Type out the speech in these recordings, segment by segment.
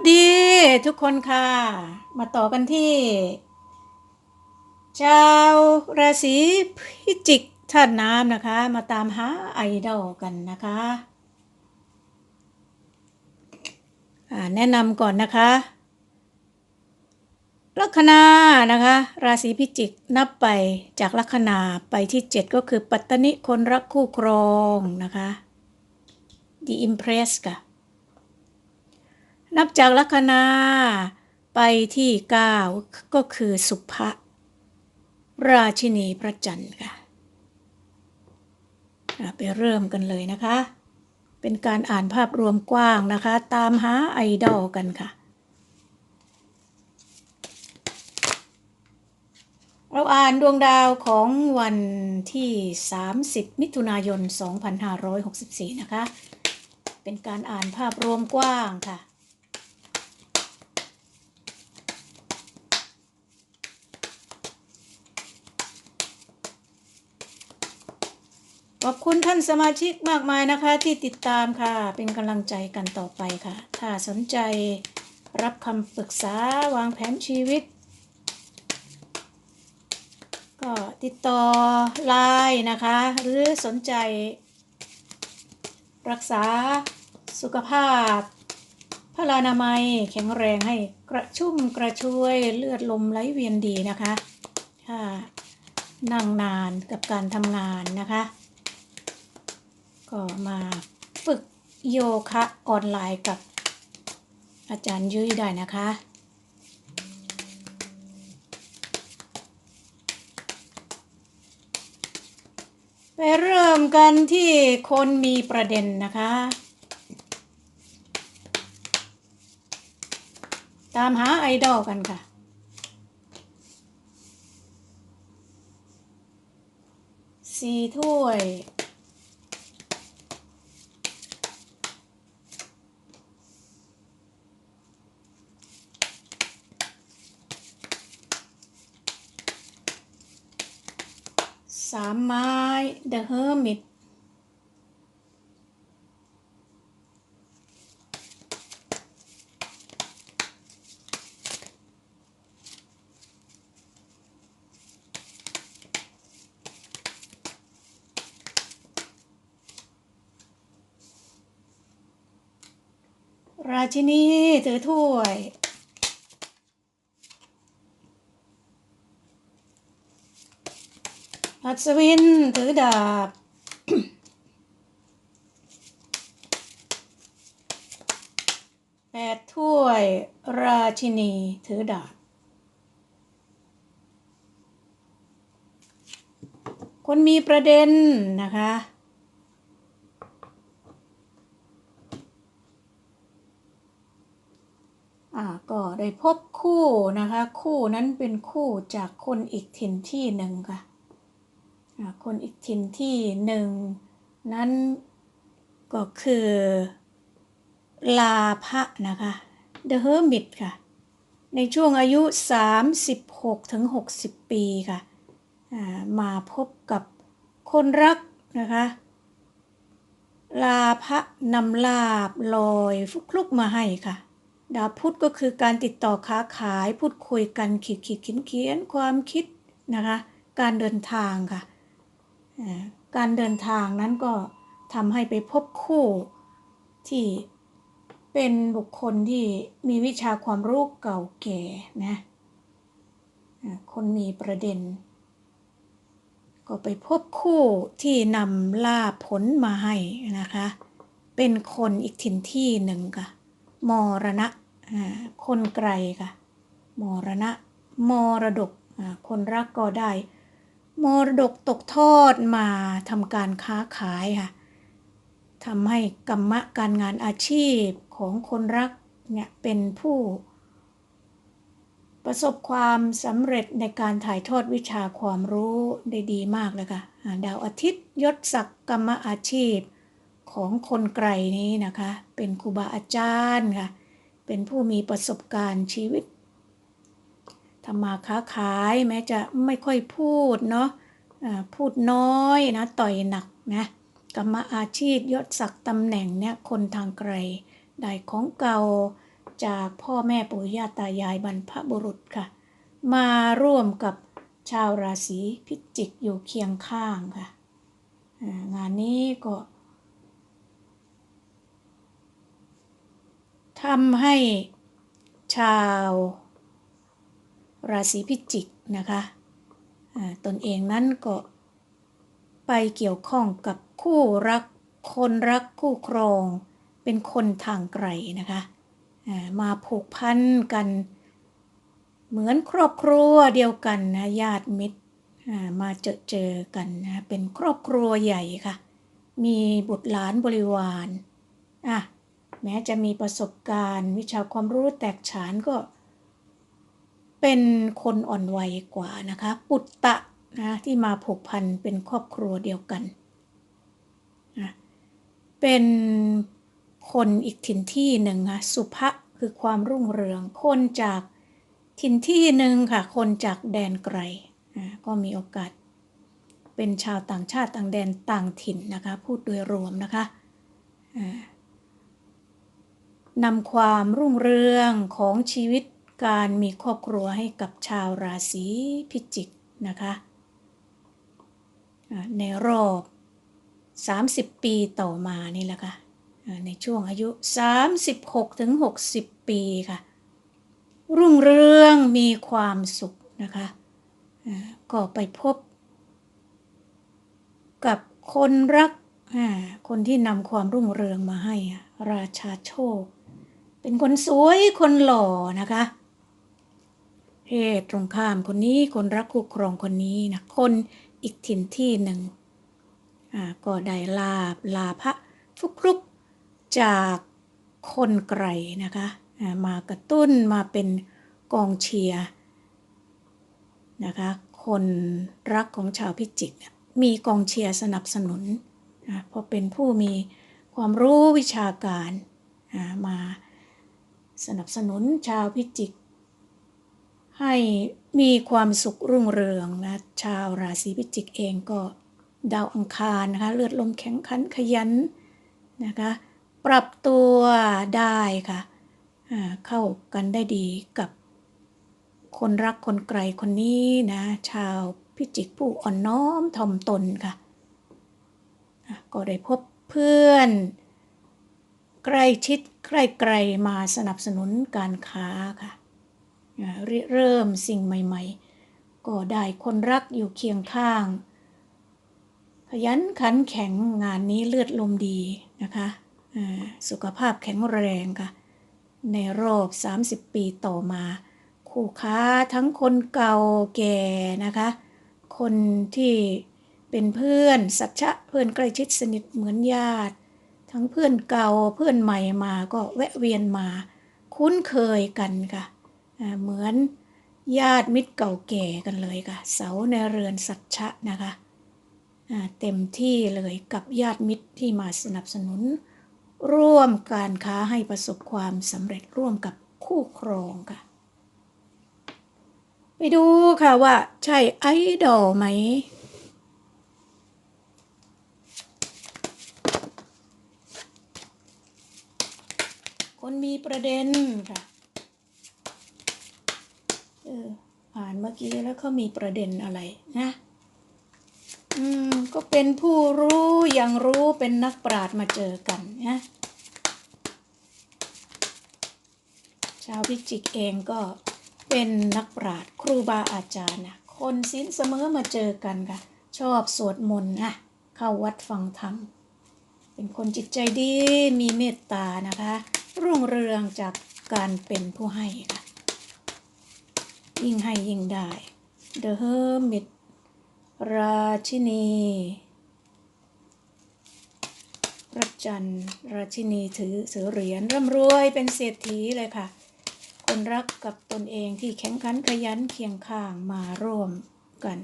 สวัสดีทุกคนค่ะ มาต่อกันที่ชาวราศีพิจิกธาตุน้ำนะคะ มาตามหาไอดอลกันนะคะแนะนำก่อนนะคะลัคนานะคะ ราศีพิจิกนับไปจากลัคนาไปที่ 7 ก็คือปัตตนิคนรักคู่ครองนะคะ The Impress ค่ะ นับจากลัคนาไปที่9ก็คือสุภะราชินีพระจันทร์ค่ะอะไปเริ่มกันเลยนะคะ เป็นการอ่านภาพรวมกว้างนะคะ ตามหาไอดอลกันค่ะ เราอ่านดวงดาวของวันที่ 30 มิถุนายน 2564 นะคะ เป็นการอ่านภาพรวมกว้างค่ะ ขอบคุณท่านสมาชิกมากมายนะคะที่ติดตามค่ะ เป็นกำลังใจกันต่อไปค่ะ ถ้าสนใจรับคำปรึกษาวางแผนชีวิต ก็ติดต่อไลน์นะคะ หรือสนใจ รักษาสุขภาพพลานามัยแข็งแรงให้กระชุ่มกระชวยเลือดลมไหลเวียนดีนะคะ ถ้านั่งนานกับการทำงานนะคะ ก็มาฝึกโยคะออนไลน์กับอาจารย์ยุ้ยได้นะคะ ไปเริ่มกันที่คนมีประเด็นนะคะ ตามหาไอดอลกันค่ะสี่ถ้วย สามไม้ The Hermit ราชินีถือถ้วย อัศวินถือดาบ แปดถ้วยราชินีถือดาบ คนมีประเด็นนะคะอาก็ได้พบคู่นะคะ คู่นั้นเป็นคู่จากคนอีกถิ่นที่หนึ่งค่ะ คนอีกถิ่นที่หนึ่งนั้นก็คือลาพะนะคะ The Hermit ค่ะ ในช่วงอายุ 36ถึง60 ปีค่ะามาพบกับคนรักนะคะ ลาพะนำลาบลอยฟลุกลุกมาให้ค่ะ ดาวพุธก็คือการติดต่อค้าขายพูดคุยกันขีดขีดเขียนเขียนความคิดนะคะ การเดินทางค่ะ การเดินทางนั้นก็ทำให้ไปพบคู่ที่เป็นบุคคลที่มีวิชาความรู้เก่าแก่นะคนมีประเด็น ก็ไปพบคู่ที่นำล่าผลมาให้นะคะ เป็นคนอีกถิ่นที่หนึ่งค่ะมรณะคนไกลค่ะมรณะมรดกคนรักก็ได้ มรดกตกทอดมาทำการค้าขายค่ะทำให้กรรมะการงานอาชีพของคนรักเนี่ยเป็นผู้ ประสบความสำเร็จในการถ่ายทอดวิชาความรู้ได้ดีมากเลยค่ะดาวอาทิตย์ยศศักดิ์กรรมอาชีพของคนไกลนี้นะคะ เป็นครูบาอาจารย์ค่ะ เป็นผู้มีประสบการณ์ชีวิตำมาค้าขายแม้จะไม่ค่อยพูดเนาะพูดน้อยนะต่อยหนักนะกรรมอาชีพยศศักดิ์ตำแหน่งเนี่ยคนทางไกลได้ของเก่าจากพ่อแม่ปู่ย่าตายายบรรพบุรุษค่ะ มาร่วมกับชาวราศีพิจิกอยู่เคียงข้างค่ะงานนี้ก็ทำให้ชาว ราศีพิจิกนะคะตนเองนั้นก็ไปเกี่ยวข้องกับคู่รักคนรักคู่ครอง เป็นคนทางไกลนะคะมาผูกพันกัน เหมือนครอบครัวเดียวกันนะญาติมิตรมาเจอเจอกันนะเป็นครอบครัวใหญ่ค่ะ มีบุตรหลานบริวารอะแม้จะมีประสบการณ์ วิชาความรู้แตกฉานก็ เป็นคนอ่อนวัยกว่านะคะ ปุตตะนะที่มาผูกพันเป็นครอบครัวเดียวกันนะเป็นคนอีกถิ่นที่หนึ่งค่ะสุภะคือความรุ่งเรือง คนจากถิ่นที่หนึ่งค่ะ คนจากแดนไกลนะก็มีโอกาส เป็นชาวต่างชาติต่างแดนต่างถิ่นนะคะ พูดโดยรวมนะคะนำความรุ่งเรืองของชีวิต การมีครอบครัวให้กับชาวราศีพิจิกนะคะในรอบ 30 ปีต่อมานี่แหละค่ะอ่าในช่วงอายุ 36ถึง60 ปีค่ะ รุ่งเรืองมีความสุขนะคะก็ไปพบ กับคนรักคนที่นำความรุ่งเรืองมาให้ ราชาโชค เป็นคนสวยคนหล่อนะคะ เพศตรงข้ามคนนี้คนรักคู่ครองคนนี้นะคนอีกถิ่นที่หนึ่งอ่าก็ได้ลาบลาภะฟุกรุกจากคนไกลนะคะมากระตุ้นมาเป็นกองเชียร์นะคะคนรักของชาวพิจิตรมีกองเชียร์สนับสนุนนะเพราะเป็นผู้มีความรู้วิชาการมาสนับสนุนชาวพิจิก ให้มีความสุขรุ่งเรืองนะชาวราศีพิจิกเองก็ดาวอังคารนะคะเลือดลมแข็งขันขยันนะคะปรับตัวได้ค่ะเข้ากันได้ดีกับคนรักคนไกลคนนี้นะชาวพิจิกผู้อ่อนน้อมถ่อมตนค่ะก็ได้พบเพื่อนใกล้ชิดใกล้ๆมาสนับสนุนการค้าค่ะ ริเริ่มสิ่งใหม่ๆ ก็ได้คนรักอยู่เคียงข้าง ขยันขันแข็งงานนี้เลือดลมดีนะคะสุขภาพแข็งแรงค่ะ ในรอบ 30 ปีต่อมา คู่ค้าทั้งคนเก่าแก่นะคะ คนที่เป็นเพื่อนสัจจะเพื่อนใกล้ชิดสนิทเหมือนญาติ ทั้งเพื่อนเก่าเพื่อนใหม่มาก็แวะเวียนมา คุ้นเคยกันค่ะ เหมือนญาติมิตรเก่าแก่กันเลยค่ะ เสาในเรือนสัจจะนะคะอ่าเต็มที่เลยกับญาติมิตรที่มาสนับสนุน ร่วมการค้าให้ประสบความสำเร็จร่วมกับคู่ครองค่ะ ไปดูค่ะว่าใช่ไอดอลไหมคนมีประเด็นค่ะ เอออ่านเมื่อกี้แล้วเขามีประเด็นอะไรนะอืมก็เป็นผู้รู้อย่างรู้เป็นนักปราชญ์มาเจอกันนะชาวพิจิกเองก็เป็นนักปราชญ์ครูบาอาจารย์นะคนศีลเสมอมาเจอกันค่ะ ชอบสวดมนต์นะเข้าวัดฟังธรรม เป็นคนจิตใจดีมีเมตตานะคะ รุ่งเรืองจากการเป็นผู้ให้ค่ะ ยิ่งให้ยิ่งได้ The Hermit ราชินี พระจันทร์ราชินีถือเสือเหรียญร่ำรวยเป็นเศรษฐีเลยค่ะ คนรักกับตนเองที่แข็งขันขยันเคียงข้างมาร่วมกัน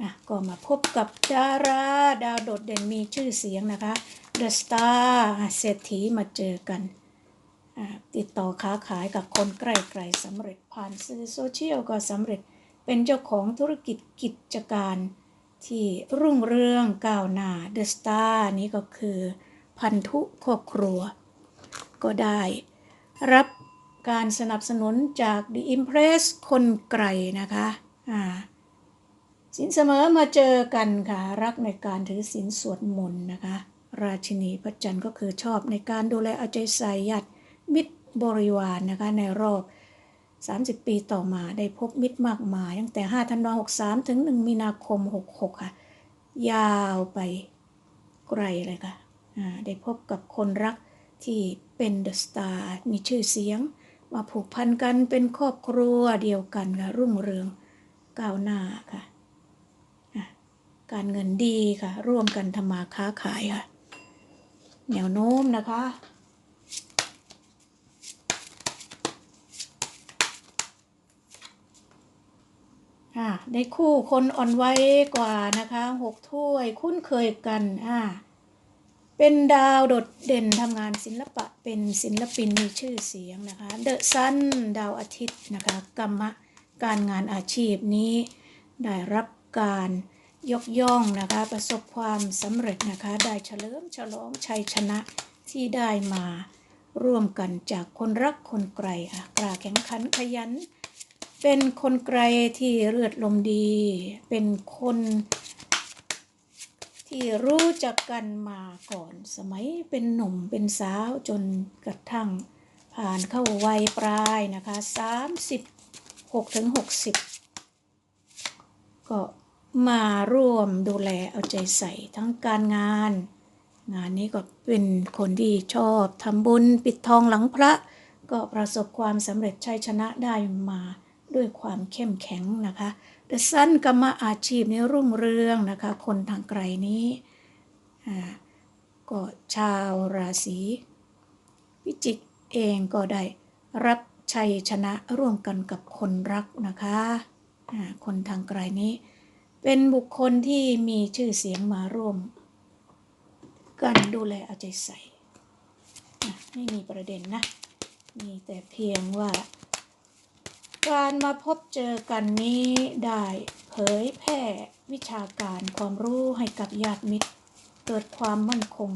อะก็มาพบกับดาราดาวโดดเด่นมีชื่อเสียงนะคะ The Star เศรษฐีมาเจอกัน ติดต่อค้าขายกับคนใกล้ๆสำเร็จผ่านสื่อโซเชียลก็สำเร็จเป็นเจ้าของธุรกิจกิจการที่รุ่งเรืองก้าวหน้า The Star นี้ก็คือพันธุครอบครัว ก็ได้ รับการสนับสนุนจาก The Impress คนไกลนะคะอ่าสินเสมอมาเจอกันค่ะ รักในการถือศีลสวดมนต์นะคะ ราชินีพระจันทร์ก็คือชอบในการดูแลเอาใจใส่ญาติ มิตรบริวารนนะคะในรอบ 30 ปีต่อมาได้พบมิตรมากมาย ตั้งแต่ 5 ธันวาคม 63 ถึง 1 มีนาคม 66 ค่ะ ยาวไปไกลเลยค่ะได้พบกับคนรักที่เป็นเดอะสตาร์มีชื่อเสียง มาผูกพันกันเป็นครอบครัวเดียวกันค่ะ รุ่งเรืองก้าวหน้าค่ะอะการเงินดีค่ะ ร่วมกันทำมาค้าขายค่ะ แนวโน้มนะคะ อ่าได้คู่คนอ่อนวัยกว่านะคะหกถ้วยคุ้นเคยกันอ่าเป็นดาวโดดเด่นทำงานศิลปะเป็นศิลปินมีชื่อเสียงนะคะเดอะซันดาวอาทิตย์นะคะกรรมะการงานอาชีพนี้ได้รับการยกย่องนะคะประสบความสำเร็จนะคะได้เฉลิมฉลองชัยชนะที่ได้มาร่วมกันจากคนรักคนไกลค่ะกล้าแข่งขันขยัน เป็นคนไกลที่เลือดลมดี เป็นคนที่รู้จักกันมาก่อนสมัยเป็นหนุ่มเป็นสาวจนกระทั่งผ่านเข้าวัยปลายนะคะ36ถึง60 ก็มาร่วมดูแลเอาใจใส่ทั้งการงาน งานนี้ก็เป็นคนที่ชอบทำบุญปิดทองหลังพระ ก็ประสบความสำเร็จชัยชนะได้มา ด้วยความเข้มแข็งนะคะแต่สั้นกรรมอาชีพนี้รุ่งเรืองนะคะ คนทางไกลนี้ก็ชาวราศีพิจิกเองก็ได้รับชัยชนะร่วมกันกับคนรักนะคะ คนทางไกลนี้ เป็นบุคคลที่มีชื่อเสียงมาร่วม กันดูแลเอาใจใส่ ไม่มีประเด็นนะ มีแต่เพียงว่า การมาพบเจอกันนี้ได้เผยแพร่วิชาการความรู้ให้กับญาติมิตร เกิดความมั่นคง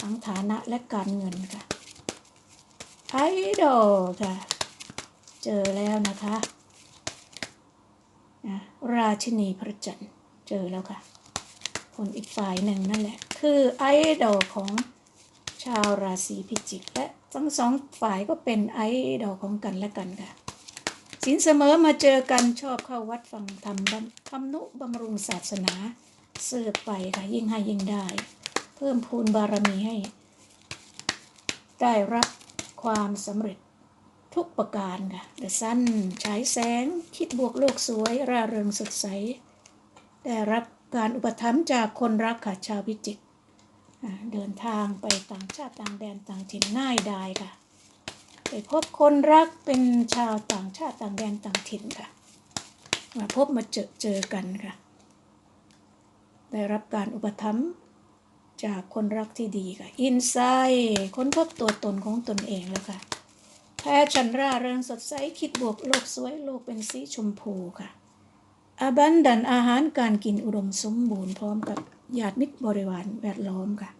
ทั้งฐานะและการเงินค่ะไอดอลค่ะ เจอแล้วนะคะนะราชินีพระจันทร์เจอแล้วค่ะ คนอีกฝ่ายหนึ่งนั่นแหละ คือไอดอลของชาวราศีพิจิก และทั้งสองฝ่ายก็เป็นไอดอลของกันและกันค่ะ สินเสมอมาเจอกันชอบเข้าวัดฟังธรรมบำทำนุบำรุงศาสนาเสืบไปค่ะยิ่งให้ยิ่งได้ เพิ่มพูนบารมีให้ ได้รับความสำเร็จทุกประการค่ะเดอะซันฉายแสงคิดบวกโลกสวย ร่าเริงสดใส ได้รับการอุปถัมภ์จากคนรักค่ะชาวพิจิตรเดินทางไปต่างชาติต่างแดนต่างถิ่นง่ายดายค่ะ ไปพบคนรักเป็นชาวต่างชาติต่างแดนต่างถิ่นค่ะ มาพบมาเจอเจอกันค่ะ ได้รับการอุปถัมภ์จากคนรักที่ดีค่ะ อินไซด์ค้นพบตัวตนของตนเองแล้วค่ะ แพ้ชันร่าเริงสดใส คิดบวกโลกสวยโลกเป็นสีชมพูค่ะอาบันดันอาหารการกินอุดมสมบูรณ์พร้อมกับญาติมิตรบริวารแวดล้อมค่ะ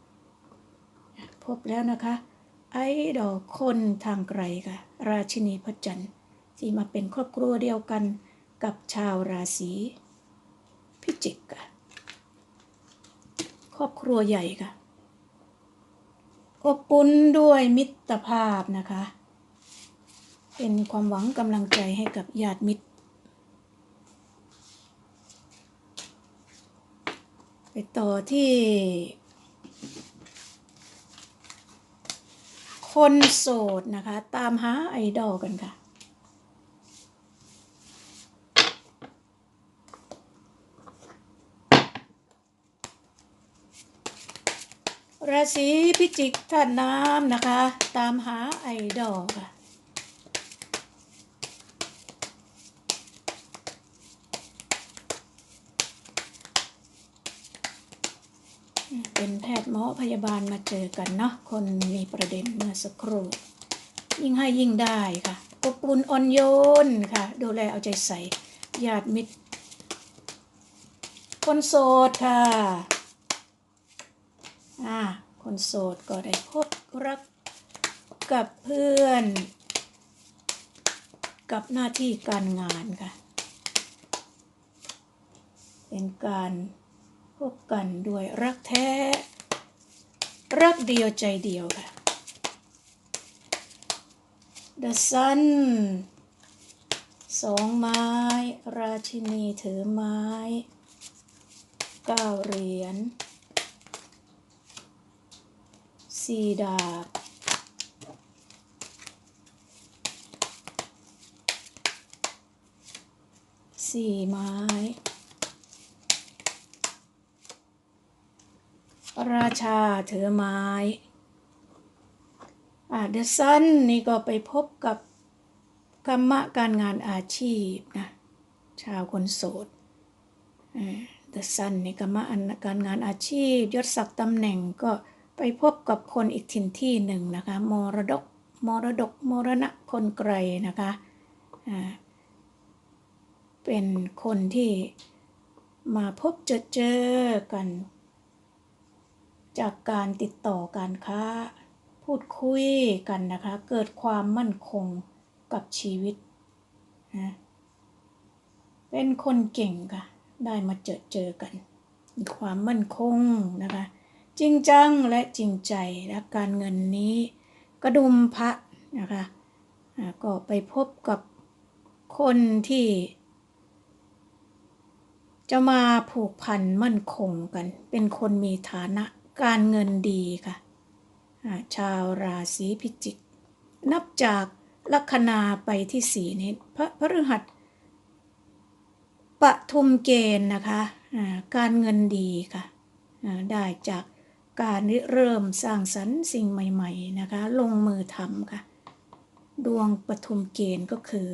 พบแล้วนะคะ ไอ้ดอกคนทางไกลค่ะ ราชินีพระจันทร์ที่มาเป็นครอบครัวเดียวกันกับชาวราศีพิจิกค่ะ ครอบครัวใหญ่ค่ะอบอุ่นด้วยมิตรภาพนะคะ เป็นความหวังกำลังใจให้กับญาติมิตร ไปต่อที่ คนโสดนะคะ ตามหาไอดอลกันค่ะ ราศีพิจิกท่านน้ำนะคะ ตามหาไอดอลค่ะ เป็นแพ ทย์หมอพยาบาลมาเจอกันเนาะคนมีประเด็นเมื่อสักครู่ ยิ่งให้ยิ่งได้ค่ะอบอุ่นอ่อนโยนค่ะ ดูแลเอาใจใส่ญาติมิตร คนโสดค่ะอ่าคนโสดก็ได้พบรักกับเพื่อน กับหน้าที่การงานค่ะ เป็นการพบกันด้วยรักแท้ รักเดียวใจเดียวค่ะ The Sun สองไม้ ราชินีถือไม้เก้าเหรียญสี่ดาบ สี่ไม้ ราชาถือไม้อาเดอะซันนี่ก็ไปพบกับกรรมะการงานอาชีพนะชาวคนโสดเดอะซันนี่กรรมะการงานอาชีพ ยศศักดิ์ตำแหน่งก็ไปพบกับคนอีกถิ่นที่หนึ่งนะคะมรดกมรดกมรณะคนไกลนะคะอ่าเป็นคนที่มาพบเจอเจอกัน จากการติดต่อการค้า พูดคุยกันนะคะ เกิดความมั่นคงกับชีวิตนะเป็นคนเก่งค่ะ ได้มาเจอเจอกัน มีความมั่นคงนะคะ จริงจังและจริงใจและการเงินนี้ กระดุมพระนะคะก็ไปพบกับคนที่ จะมาผูกพันมั่นคงกัน เป็นคนมีฐานะ การเงินดีค่ะ ชาวราศีพิจิก นับจากลัคนาไปที่สีนี้พระพฤหัสปทุมเกณฑ์นะคะการเงินดีค่ะได้จากการเริ่มสร้างสรรค์สิ่งใหม่ๆนะคะ ลงมือทำค่ะ ดวงปทุมเกณฑ์ก็คือ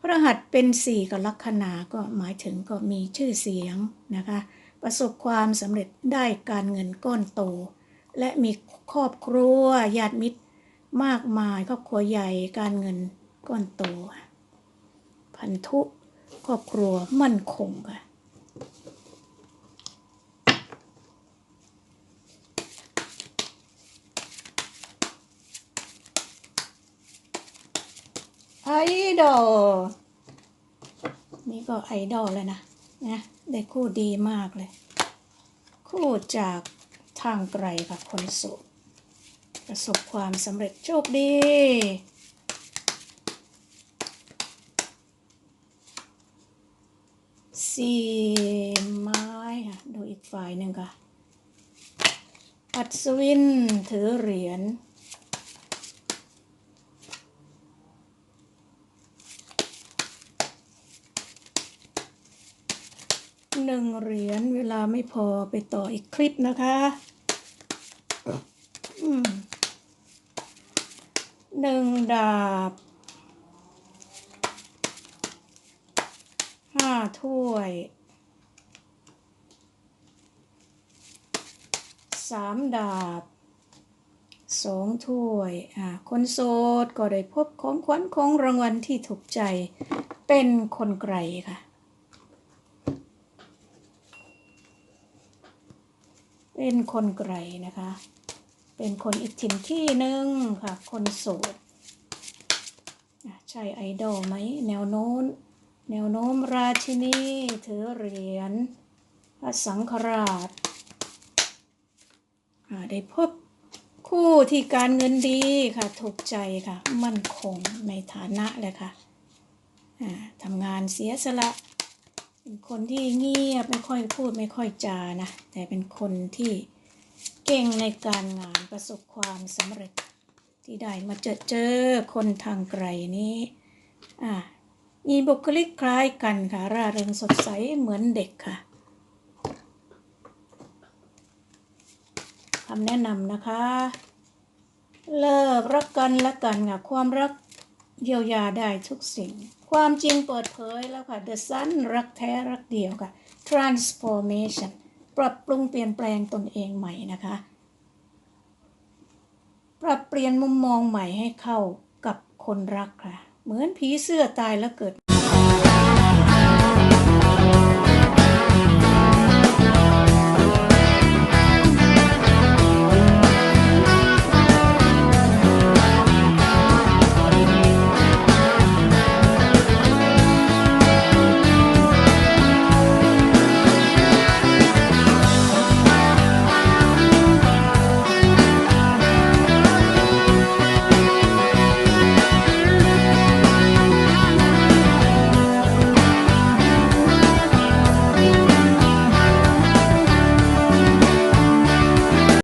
พระหัสเป็นสี่กับลัคนาก็หมายถึงก็มีชื่อเสียงนะคะ ประสบความสำเร็จได้การเงินก้อนโต และมีครอบครัวญาติมิตรมากมายครอบครัวใหญ่การเงินก้อนโต พันธุครอบครัวมั่นคงค่ะไอดอลนี่ก็ไอดอลเลยนะ นะได้คู่ดีมากเลย คู่จากทางไกลค่ะคนโสดประสบความสำเร็จโชคดีสี่ไม้ค่ะดูอีกฝ่ายหนึ่งค่ะ อัศวินถือเหรียญ นึ่งเหรียญเวลาไม่พอไปต่ออีกคลิปนะคะหนึ่งดาบห้าถ้วยสามดาบสองถ้วยอ่าคนโสดก็ได้พบของขวัญของรางวัลที่ถูกใจเป็นคนไกลค่ะ เป็นคนไกลนะคะ เป็นคนอีกถิ่นที่หนึ่งค่ะ คนโสดใช่ไอดอลไหม แนวโน้น แนวโน้มราชินีถือเหรียญพระสังฆราชได้พบคู่ที่การเงินดีค่ะ ถูกใจค่ะ มั่นคงในฐานะเลยค่ะทำงานเสียสละ เป็นคนที่เงียบไม่ค่อยพูดไม่ค่อยจานะ แต่เป็นคนที่เก่งในการงานประสบความสำเร็จที่ได้มาเจอเจอคนทางไกลนี้อ่ามีบุคลิกคล้ายกันค่ะ ร่าเริงสดใสเหมือนเด็กค่ะคำแนะนำนะคะ เลิกรักกันละกันค่ะ ความรัก เยียวยาได้ทุกสิ่ง ความจริงเปิดเผยแล้วค่ะ The Sun รักแท้รักเดียวค่ะ Transformation ปรับปรุงเปลี่ยนแปลงตนเองใหม่นะคะ ปรับเปลี่ยนมุมมองใหม่ให้เข้ากับคนรักค่ะ เหมือนผีเสื้อตายแล้วเกิด